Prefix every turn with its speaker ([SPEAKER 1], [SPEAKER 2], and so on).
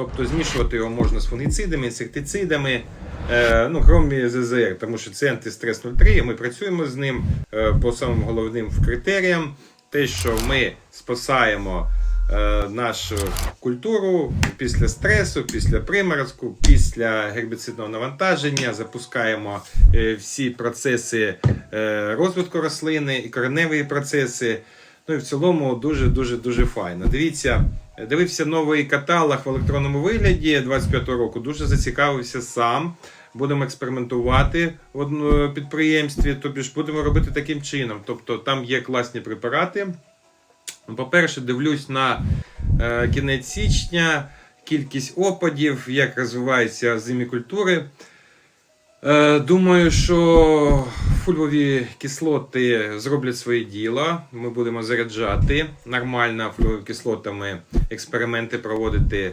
[SPEAKER 1] Тобто змішувати його можна з фунгіцидами, інсектицидами, е, ну, крім ЗЗР, тому що це антистрес 03, і ми працюємо з ним е, по самим головним критеріям. Те, що ми спасаємо е, нашу культуру після стресу, після приморозку, після гербіцидного навантаження, запускаємо всі процеси розвитку рослини і кореневі процеси. Ну і в цілому дуже дуже дуже файно. Дивіться, дивився новий каталог в електронному вигляді 25-го року. Дуже зацікавився сам. Будемо експериментувати в одному підприємстві, тобі ж будемо робити таким чином. Тобто там є класні препарати. Ну, По-перше, дивлюсь на е, кінець січня, кількість опадів, як розвиваються зимі культури. Е, думаю, що фульвові кислоти зроблять своє діло. Ми будемо заряджати нормально фульвовими кислотами, експерименти проводити